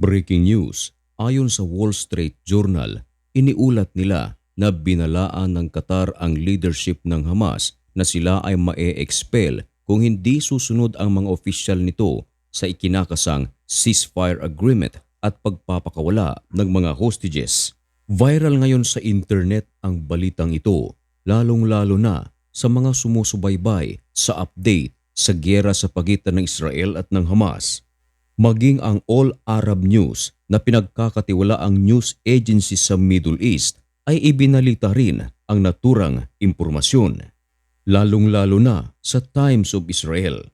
Breaking news, ayon sa Wall Street Journal, iniulat nila na binalaan ng Qatar ang leadership ng Hamas na sila ay mae-expel kung hindi susunod ang mga opisyal nito sa ikinakasang ceasefire agreement at pagpapakawala ng mga hostages. Viral ngayon sa internet ang balitang ito, lalong-lalo na sa mga sumusubaybay sa update sa gyera sa pagitan ng Israel at ng Hamas maging ang All Arab News na pinagkakatiwala ang news agency sa Middle East ay ibinalita rin ang naturang impormasyon. Lalong-lalo na sa Times of Israel.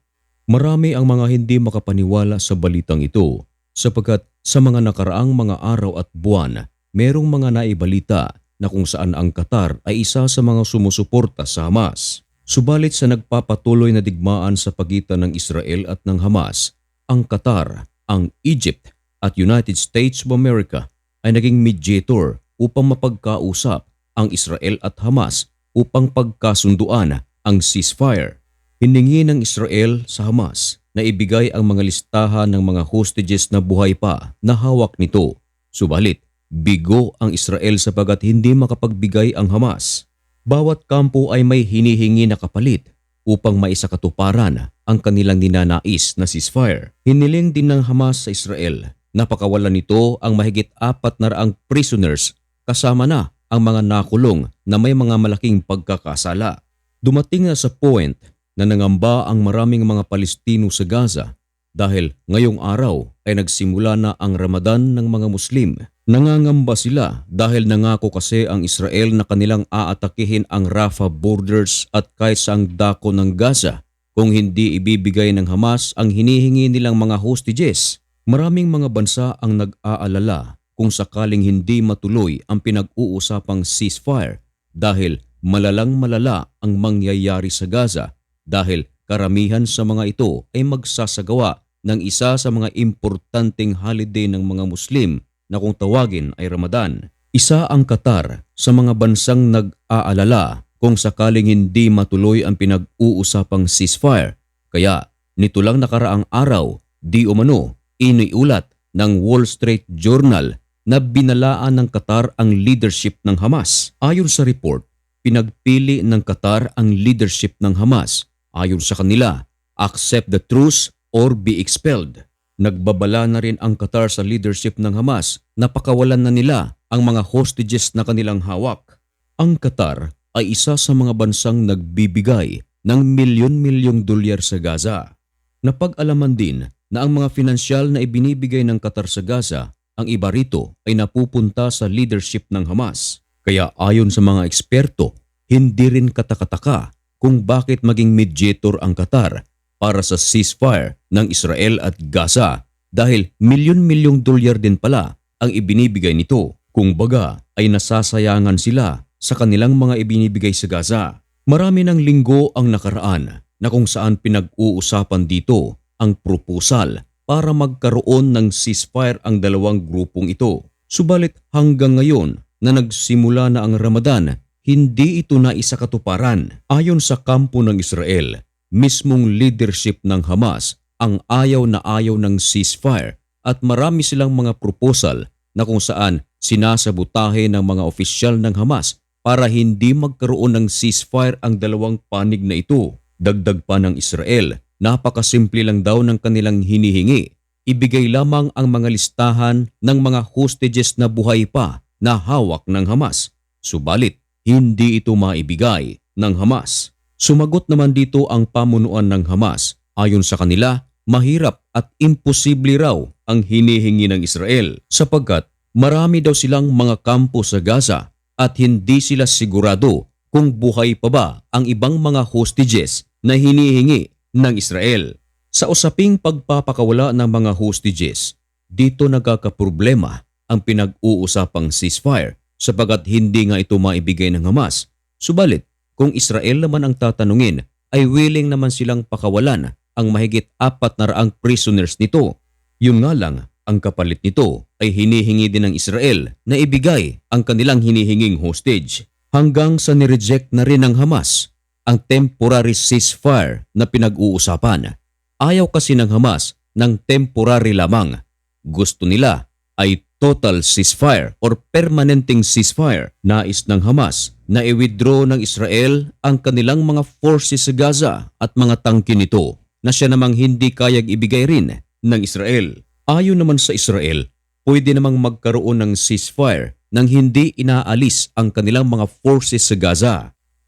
Marami ang mga hindi makapaniwala sa balitang ito sapagkat sa mga nakaraang mga araw at buwan, merong mga naibalita na kung saan ang Qatar ay isa sa mga sumusuporta sa Hamas. Subalit sa nagpapatuloy na digmaan sa pagitan ng Israel at ng Hamas, ang Qatar, ang Egypt at United States of America ay naging mediator upang mapagkausap ang Israel at Hamas upang pagkasunduan ang ceasefire. Hiningi ng Israel sa Hamas na ibigay ang mga listahan ng mga hostages na buhay pa na hawak nito. Subalit, bigo ang Israel sapagat hindi makapagbigay ang Hamas. Bawat kampo ay may hinihingi na kapalit upang maisakatuparan ang kanilang ninanais na ceasefire. Hiniling din ng Hamas sa Israel na pakawalan nito ang mahigit apat na raang prisoners kasama na ang mga nakulong na may mga malaking pagkakasala. Dumating na sa point na nangamba ang maraming mga Palestino sa Gaza dahil ngayong araw ay nagsimula na ang Ramadan ng mga Muslim. Nangangamba sila dahil nangako kasi ang Israel na kanilang aatakihin ang Rafah borders at kahit sa ang dako ng Gaza kung hindi ibibigay ng Hamas ang hinihingi nilang mga hostages. Maraming mga bansa ang nag-aalala kung sakaling hindi matuloy ang pinag-uusapang ceasefire dahil malalang malala ang mangyayari sa Gaza dahil karamihan sa mga ito ay magsasagawa ng isa sa mga importanteng holiday ng mga Muslim na kung tawagin ay Ramadan. Isa ang Qatar sa mga bansang nag-aalala kung sakaling hindi matuloy ang pinag-uusapang ceasefire. Kaya nito lang nakaraang araw, di umano, iniulat ng Wall Street Journal na binalaan ng Qatar ang leadership ng Hamas. Ayon sa report, pinagpili ng Qatar ang leadership ng Hamas. Ayon sa kanila, accept the truce or be expelled. Nagbabala na rin ang Qatar sa leadership ng Hamas na pakawalan na nila ang mga hostages na kanilang hawak. Ang Qatar ay isa sa mga bansang nagbibigay ng milyon-milyong dolyar sa Gaza. Napag-alaman din na ang mga finansyal na ibinibigay ng Qatar sa Gaza, ang iba rito ay napupunta sa leadership ng Hamas. Kaya ayon sa mga eksperto, hindi rin katakataka kung bakit maging mediator ang Qatar para sa ceasefire ng Israel at Gaza dahil milyon-milyong dolyar din pala ang ibinibigay nito. Kung baga ay nasasayangan sila sa kanilang mga ibinibigay sa Gaza. Marami ng linggo ang nakaraan na kung saan pinag-uusapan dito ang proposal para magkaroon ng ceasefire ang dalawang grupong ito. Subalit hanggang ngayon na nagsimula na ang Ramadan, hindi ito na isa katuparan. Ayon sa kampo ng Israel, mismong leadership ng Hamas ang ayaw na ayaw ng ceasefire at marami silang mga proposal na kung saan sinasabutahe ng mga opisyal ng Hamas para hindi magkaroon ng ceasefire ang dalawang panig na ito. Dagdag pa ng Israel, napakasimple lang daw ng kanilang hinihingi. Ibigay lamang ang mga listahan ng mga hostages na buhay pa na hawak ng Hamas. Subalit, hindi ito maibigay ng Hamas. Sumagot naman dito ang pamunuan ng Hamas. Ayon sa kanila, mahirap at imposible raw ang hinihingi ng Israel sapagkat marami daw silang mga kampo sa Gaza at hindi sila sigurado kung buhay pa ba ang ibang mga hostages na hinihingi ng Israel. Sa usaping pagpapakawala ng mga hostages, dito nagkakaproblema ang pinag-uusapang ceasefire sapagat hindi nga ito maibigay ng Hamas. Subalit, kung Israel naman ang tatanungin, ay willing naman silang pakawalan ang mahigit apat na raang prisoners nito. Yun nga lang, ang kapalit nito ay hinihingi din ng Israel na ibigay ang kanilang hinihinging hostage hanggang sa nireject na rin ng Hamas ang temporary ceasefire na pinag-uusapan. Ayaw kasi ng Hamas ng temporary lamang gusto nila ay total ceasefire or permanenteng ceasefire. Nais ng Hamas na i-withdraw ng Israel ang kanilang mga forces sa Gaza at mga tangke nito na siya namang hindi kayag ibigay rin ng Israel. Ayon naman sa Israel, pwede namang magkaroon ng ceasefire nang hindi inaalis ang kanilang mga forces sa Gaza.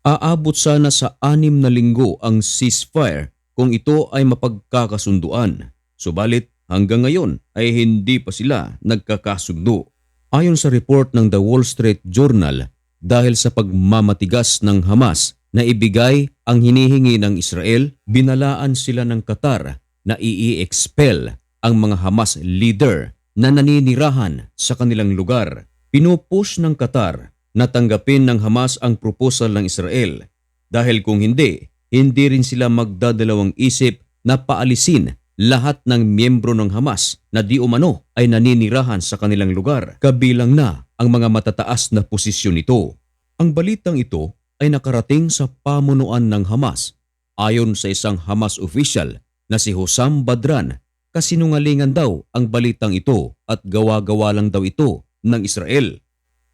Aabot sana sa anim na linggo ang ceasefire kung ito ay mapagkakasunduan. Subalit hanggang ngayon ay hindi pa sila nagkakasundo. Ayon sa report ng The Wall Street Journal, dahil sa pagmamatigas ng Hamas na ibigay ang hinihingi ng Israel, binalaan sila ng Qatar na i-expel ang mga Hamas leader na naninirahan sa kanilang lugar. Pinupush ng Qatar na tanggapin ng Hamas ang proposal ng Israel dahil kung hindi, hindi rin sila magdadalawang isip na paalisin lahat ng miyembro ng Hamas na di umano ay naninirahan sa kanilang lugar, kabilang na ang mga matataas na posisyon nito. Ang balitang ito ay nakarating sa pamunuan ng Hamas. Ayon sa isang Hamas official na si Hussam Badran, kasinungalingan daw ang balitang ito at gawa-gawa lang daw ito ng Israel.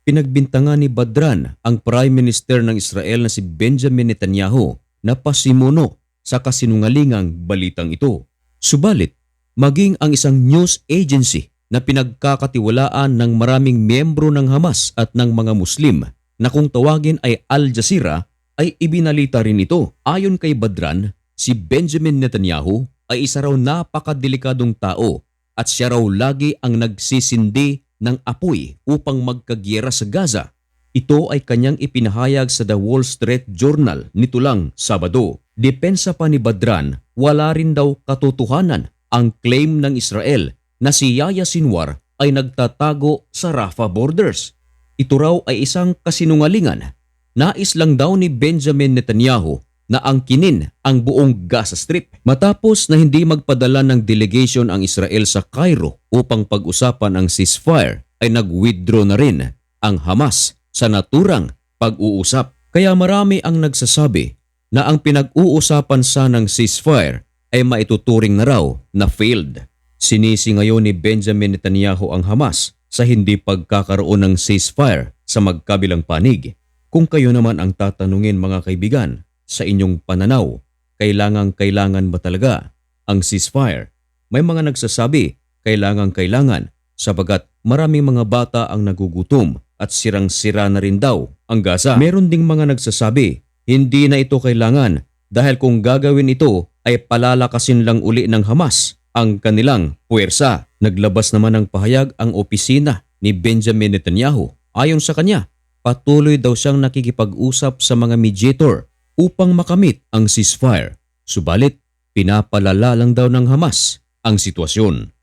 Pinagbintangan ni Badran ang Prime Minister ng Israel na si Benjamin Netanyahu na pasimuno sa kasinungalingang balitang ito. Subalit, maging ang isang news agency na pinagkakatiwalaan ng maraming miyembro ng Hamas at ng mga Muslim na kung tawagin ay Al Jazeera ay ibinalita rin ito. Ayon kay Badran, si Benjamin Netanyahu ay isa raw napakadelikadong tao at siya raw lagi ang nagsisindi ng apoy upang magkagyera sa Gaza. Ito ay kanyang ipinahayag sa The Wall Street Journal nito lang Sabado. Depensa pa ni Badran, wala rin daw katotohanan ang claim ng Israel na si Yahya Sinwar ay nagtatago sa Rafah borders. Ito raw ay isang kasinungalingan. Nais lang daw ni Benjamin Netanyahu na angkinin ang buong Gaza Strip. Matapos na hindi magpadala ng delegation ang Israel sa Cairo upang pag-usapan ang ceasefire ay nag-withdraw na rin ang Hamas sa naturang pag-uusap. Kaya marami ang nagsasabi na ang pinag-uusapan sanang ceasefire ay maituturing na raw na failed. Sinisi ngayon ni Benjamin Netanyahu ang Hamas sa hindi pagkakaroon ng ceasefire sa magkabilang panig. Kung kayo naman ang tatanungin mga kaibigan, sa inyong pananaw, kailangang kailangan ba talaga ang ceasefire? May mga nagsasabi, kailangang kailangan sabagat maraming mga bata ang nagugutom at sirang-sira na rin daw ang Gaza. Meron ding mga nagsasabi, hindi na ito kailangan dahil kung gagawin ito ay palalakasin lang uli ng Hamas ang kanilang puwersa. Naglabas naman ng pahayag ang opisina ni Benjamin Netanyahu. Ayon sa kanya, patuloy daw siyang nakikipag-usap sa mga mediator upang makamit ang ceasefire. Subalit, pinapalala lang daw ng Hamas ang sitwasyon.